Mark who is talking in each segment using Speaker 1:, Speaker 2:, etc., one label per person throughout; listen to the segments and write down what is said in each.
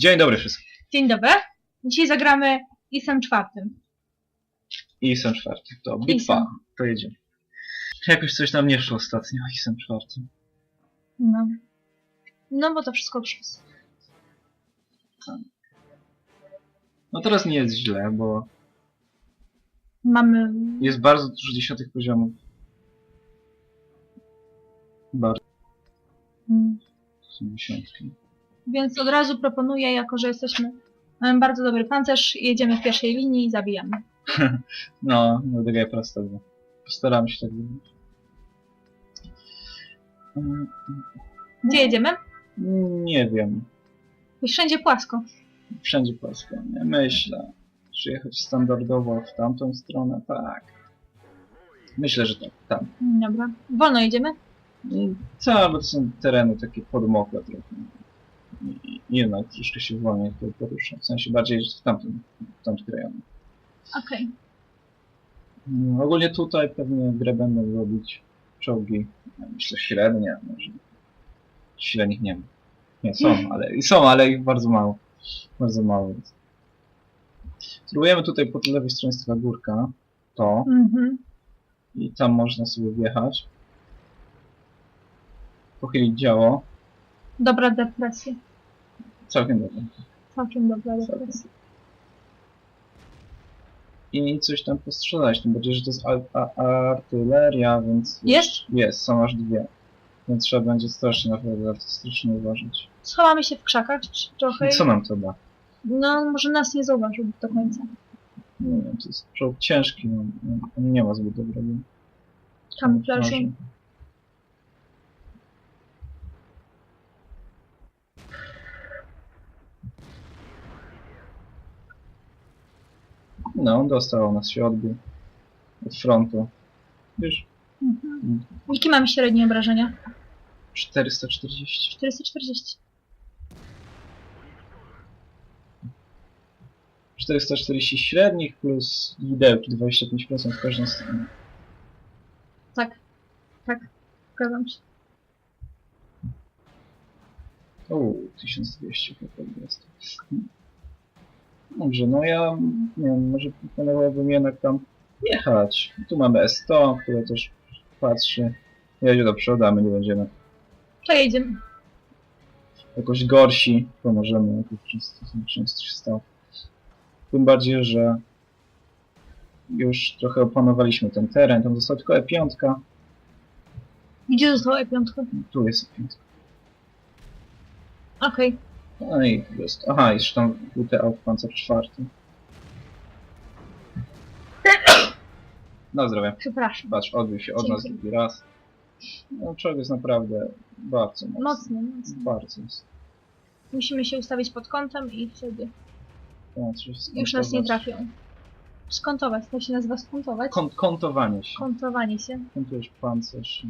Speaker 1: Dzień dobry wszystkim.
Speaker 2: Dzień dobry. Dzisiaj zagramy Isem czwartym.
Speaker 1: I jestem czwarty. To bitwa.
Speaker 2: Isem.
Speaker 1: To jedziemy. Jakoś coś nam nie szło ostatnio. I jestem czwarty.
Speaker 2: No. No bo to wszystko przez.
Speaker 1: No teraz nie jest źle, bo
Speaker 2: Mamy.
Speaker 1: jest bardzo dużo dziesiątych poziomów. Bardzo
Speaker 2: Mm.
Speaker 1: są dziesiątki.
Speaker 2: Więc od razu proponuję, jako że jesteśmy. Mamy bardzo dobry pancerz, jedziemy w pierwszej linii i zabijamy.
Speaker 1: No, no taka prosta była. Postaram się tak zrobić. Mm,
Speaker 2: Gdzie jedziemy?
Speaker 1: Nie wiem.
Speaker 2: Wszędzie płasko.
Speaker 1: Wszędzie płasko. Nie myślę. Czy jechać standardowo w tamtą stronę? Tak. Myślę, że tak. Tam.
Speaker 2: Dobra. Wolno jedziemy?
Speaker 1: I Co, bo to są tereny takie podmokłe trochę. I, i jednak troszkę się wolniej tutaj porusza. W sensie bardziej w tamtym, w tamtym rejonie.
Speaker 2: Okej.
Speaker 1: Mm, Ogólnie tutaj pewnie grę będą robić czołgi. Myślę średnie, może. Średnich nie ma. Nie, są, ale i są, ale ich bardzo mało. Bardzo mało jest. Spróbujemy tutaj po lewej stronie jest taka górka. To.
Speaker 2: Mhm.
Speaker 1: I tam można sobie wjechać. Pochylić działo.
Speaker 2: Dobra depresja.
Speaker 1: Całkiem dobrze.
Speaker 2: Całkiem dobra depresja.
Speaker 1: I coś tam postrzelać, tym bardziej, że to jest a- artyleria, więc...
Speaker 2: Jest?
Speaker 1: Jest, są aż dwie. Więc trzeba będzie strasznie naprawdę strasznie uważać.
Speaker 2: Schowamy się w krzakach trochę.
Speaker 1: I co nam to da?
Speaker 2: No, może nas nie zauważył do końca.
Speaker 1: Nie wiem, to jest czołg ciężki, no, no, on nie ma zbyt dobrego
Speaker 2: Kamuflażu.
Speaker 1: No, dostał nas się odbił. Od frontu. Już
Speaker 2: Mhm. Jakie mamy średnie obrażenia?
Speaker 1: 440.
Speaker 2: 440.
Speaker 1: 440 średnich plus widełki 25% w każdą stronę.
Speaker 2: Tak. Tak. Zgadzam się.
Speaker 1: O, 1200 chyba jest. Dobrze, no ja nie wiem, może proponowałbym jednak tam jechać. Tu mamy S100, które też patrzy. Jedzie do przodu, a my nie będziemy
Speaker 2: To jedziemy.
Speaker 1: jakoś gorsi. Pomożemy jakoś często, często się stało. Tym bardziej, że już trochę opanowaliśmy ten teren. Tam została tylko E5.
Speaker 2: Gdzie została E5?
Speaker 1: Tu jest E5.
Speaker 2: Okej.
Speaker 1: No i tu jest. Aha, jeszcze tam był te Outpanzer czwarty. Na zdrowie.
Speaker 2: Przepraszam.
Speaker 1: Patrz, odbił się od nas
Speaker 2: Dzięki.
Speaker 1: drugi raz. No, czołg jest naprawdę bardzo mocny.
Speaker 2: Mocny, mocny.
Speaker 1: Bardzo jest.
Speaker 2: Musimy się ustawić pod kątem i wtedy
Speaker 1: trzeba się
Speaker 2: już nas nie
Speaker 1: skontować.
Speaker 2: trafią. Skontować, to się nazywa skontować.
Speaker 1: Kont kontowanie się.
Speaker 2: Kontowanie się.
Speaker 1: Kontujesz pancerz.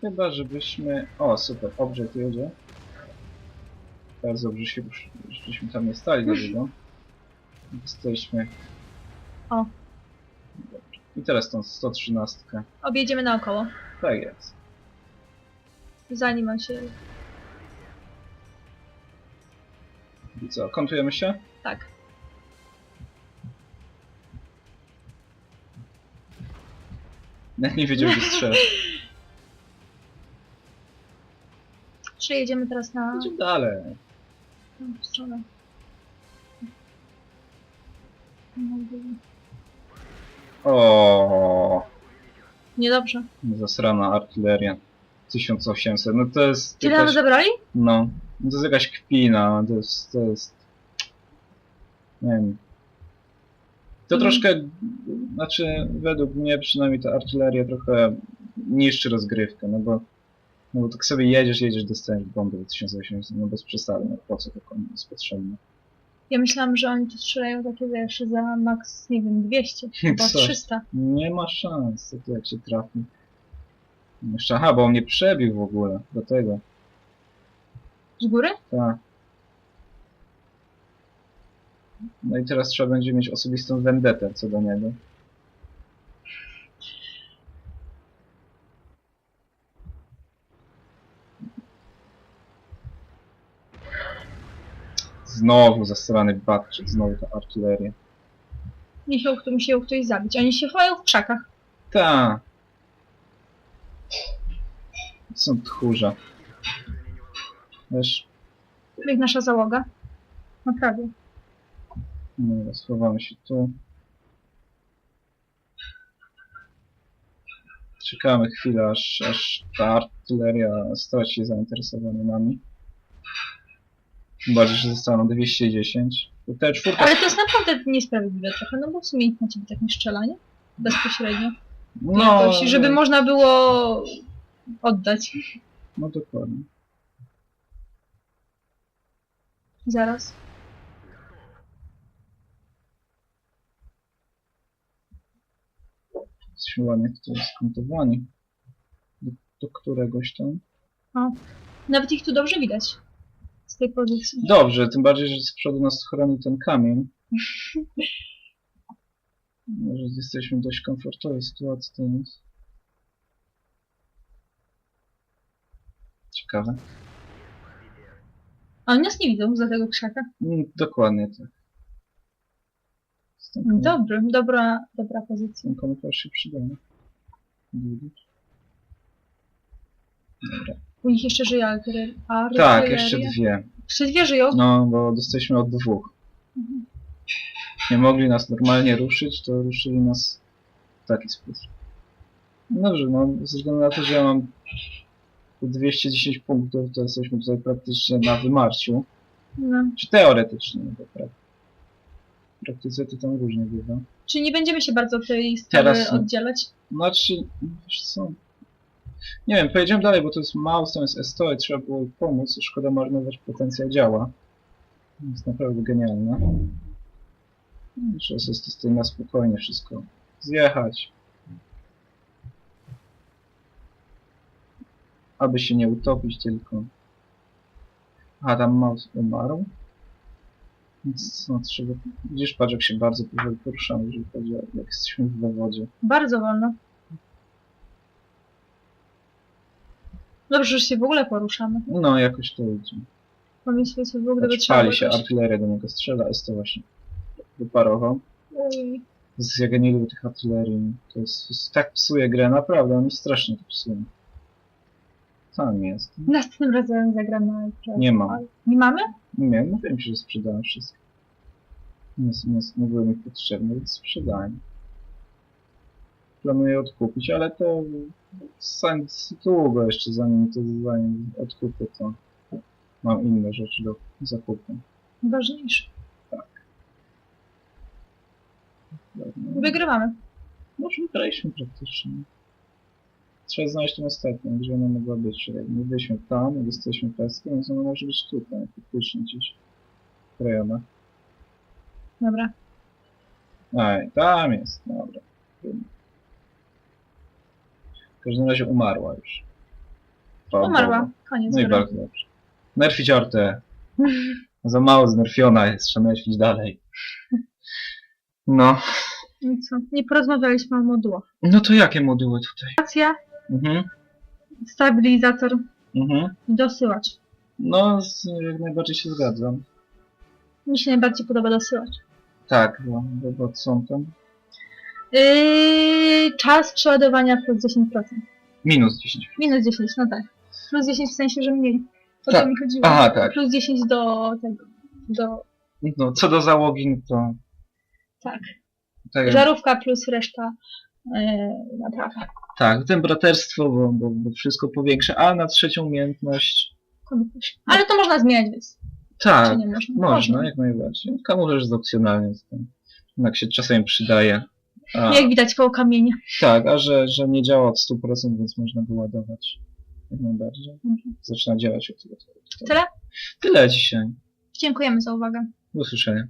Speaker 1: Chyba, żebyśmy... O, super, object jedzie. Bardzo dobrze się, żeśmy tam nie stali za długo. Jesteśmy...
Speaker 2: O.
Speaker 1: Dobrze. I teraz tą 113.
Speaker 2: Objedziemy naokoło,
Speaker 1: Tak jest.
Speaker 2: zanim on się...
Speaker 1: I co, kontujemy się?
Speaker 2: Tak.
Speaker 1: Nawet nie wiedział, gdzie strzelać.
Speaker 2: Przejedziemy teraz na
Speaker 1: Idzie dalej.
Speaker 2: Na stronę.
Speaker 1: O,
Speaker 2: Niedobrze.
Speaker 1: zasrana artyleria. 1800, no to jest
Speaker 2: Tyle nam
Speaker 1: jakaś,
Speaker 2: zabrali?
Speaker 1: no, to jest jakaś kpina, to jest, to jest, nie wiem. To
Speaker 2: Mm.
Speaker 1: troszkę, znaczy według mnie przynajmniej ta artyleria trochę niszczy rozgrywkę, no bo, no bo tak sobie jedziesz, jedziesz, dostajesz bombę do 1800, no bez przesady, no po co to komu jest potrzebne.
Speaker 2: Ja myślałam, że oni tu strzelają takie wiesz za max, nie wiem, 200 albo
Speaker 1: Co?
Speaker 2: 300.
Speaker 1: Nie ma szans, to jak się trafi. Jeszcze, aha, bo on mnie przebił w ogóle, do tego,
Speaker 2: Z góry?
Speaker 1: tak. No i teraz trzeba będzie mieć osobistą vendetę co do niego. Znowu zasrany batchet, znowu ta artyleria.
Speaker 2: Musiał, kto- musiał ktoś zabić. Oni się chowają w krzakach.
Speaker 1: Ta. Są tchórze. Wiesz,
Speaker 2: Jak nasza załoga. Naprawdę.
Speaker 1: no, schowamy się tu. Czekamy chwilę, aż, aż ta artyleria straci zainteresowanie nami. Bardziej, że zostaną 210. Te czwórka
Speaker 2: Ale to jest naprawdę niesprawiedliwe trochę, no bo w sumie nikt na ciebie tak nie strzela, nie? Bezpośrednio.
Speaker 1: No,
Speaker 2: Jakoś, żeby można było oddać.
Speaker 1: no dokładnie.
Speaker 2: Zaraz.
Speaker 1: Jesteśmy ładnie tutaj skontowani. Do, do któregoś tam.
Speaker 2: Nawet ich tu dobrze widać. Tej pozycji.
Speaker 1: Dobrze, tym bardziej, że z przodu nas chroni ten kamień. Może jesteśmy w dość komfortowej sytuacji teraz. Ciekawe.
Speaker 2: A oni nas nie widzą za tego krzaka.
Speaker 1: Mm, dokładnie tak. Tym
Speaker 2: Dobry, dobra, dobra pozycja.
Speaker 1: Ten kamuflaż się. Widzisz? Dobra.
Speaker 2: U nich jeszcze żyje artyleria.
Speaker 1: Tak, jeszcze dwie.
Speaker 2: Jeszcze dwie żyją.
Speaker 1: No, bo dostaliśmy od dwóch.
Speaker 2: Mhm.
Speaker 1: Nie mogli nas normalnie ruszyć, to ruszyli nas w taki sposób. Dobrze, no, ze względu na to, że ja mam 210 punktów, to jesteśmy tutaj praktycznie na wymarciu.
Speaker 2: No.
Speaker 1: Czy teoretycznie, no to prawda. W praktyce to tam różnie bywa.
Speaker 2: Czy nie będziemy się bardzo od tej sprawy
Speaker 1: Teraz
Speaker 2: oddzielać?
Speaker 1: Znaczy, wiesz co? Nie wiem, pojedziemy dalej, bo to jest mouse, to jest S100 i trzeba było pomóc. Szkoda marnować potencjał działa. Jest naprawdę genialne. Trzeba sobie tutaj na spokojnie wszystko zjechać. Aby się nie utopić tylko. A tam mouse umarł. Więc no, trzeba... Widzisz, patrz jak się bardzo powoli poruszamy, jeżeli chodzi o jak jesteśmy w wodzie.
Speaker 2: Bardzo wolno. Dobrze, że się w ogóle poruszamy.
Speaker 1: No, jakoś to idzie.
Speaker 2: Pomyślę sobie, gdyby
Speaker 1: Znaczy,
Speaker 2: trzeba
Speaker 1: pali
Speaker 2: było
Speaker 1: się,
Speaker 2: jakoś-
Speaker 1: artyleria do niego strzela, jest to właśnie wyparował. Z ja nie lubię tych artylerii. To jest, jest, tak psuje grę, naprawdę, oni strasznie to psują. Tam jest.
Speaker 2: Następnym razem zagram na
Speaker 1: Nie mam.
Speaker 2: Nie mamy?
Speaker 1: Nie, mówiłem ci, że sprzedałem wszystko. Nie, nie, nie były mi potrzebne, więc sprzedałem. Planuję odkupić, ale to sam długo jeszcze zanim to zanim odkupię, to mam inne rzeczy do zakupu.
Speaker 2: Ważniejsze.
Speaker 1: Dobra.
Speaker 2: Wygrywamy.
Speaker 1: Może graliśmy praktycznie. Trzeba znaleźć tą ostatnią, gdzie ona mogła być. Jak my byliśmy tam, jak jesteśmy peskiem, więc ona może być tutaj, faktycznie gdzieś krajona.
Speaker 2: Dobra.
Speaker 1: Aj, tam jest, dobra. W każdym razie umarła już.
Speaker 2: Umarła. Koniec
Speaker 1: No i bardzo dobrze. Nerfić Artę. Za mało znerfiona jest, trzeba nerfić dalej. No.
Speaker 2: I co? Nie porozmawialiśmy o modułach.
Speaker 1: No to jakie moduły tutaj?
Speaker 2: Stacja,
Speaker 1: Mhm,
Speaker 2: stabilizator
Speaker 1: mhm.
Speaker 2: dosyłacz.
Speaker 1: No, z, jak najbardziej się zgadzam.
Speaker 2: Mi się najbardziej podoba dosyłacz.
Speaker 1: Tak, bo, bo, bo są tam.
Speaker 2: Yy, czas przeładowania plus 10%.
Speaker 1: Minus 10.
Speaker 2: Minus 10, no tak. Plus 10 w sensie, że mniej. O
Speaker 1: Tak.
Speaker 2: to mi chodziło.
Speaker 1: Aha, tak.
Speaker 2: Plus 10 do tego. Do.
Speaker 1: No, co do załogi, no to...
Speaker 2: Tak.
Speaker 1: Tak,
Speaker 2: Żarówka plus reszta yy, naprawa.
Speaker 1: tak ten braterstwo, bo, bo, bo wszystko powiększa, a na trzecią umiejętność...
Speaker 2: Ale to można zmieniać, więc.
Speaker 1: Tak,
Speaker 2: można?
Speaker 1: można, jak najbardziej. Jest opcjonalny, z tym. jednak się czasem przydaje. A,
Speaker 2: Jak widać koło kamienia.
Speaker 1: tak, a że, że nie działa od 100%, więc można go ładować. Jak najbardziej.
Speaker 2: Mhm.
Speaker 1: Zaczyna działać od tego.
Speaker 2: Tyle?
Speaker 1: Tyle dzisiaj.
Speaker 2: Dziękujemy za uwagę.
Speaker 1: Do usłyszenia.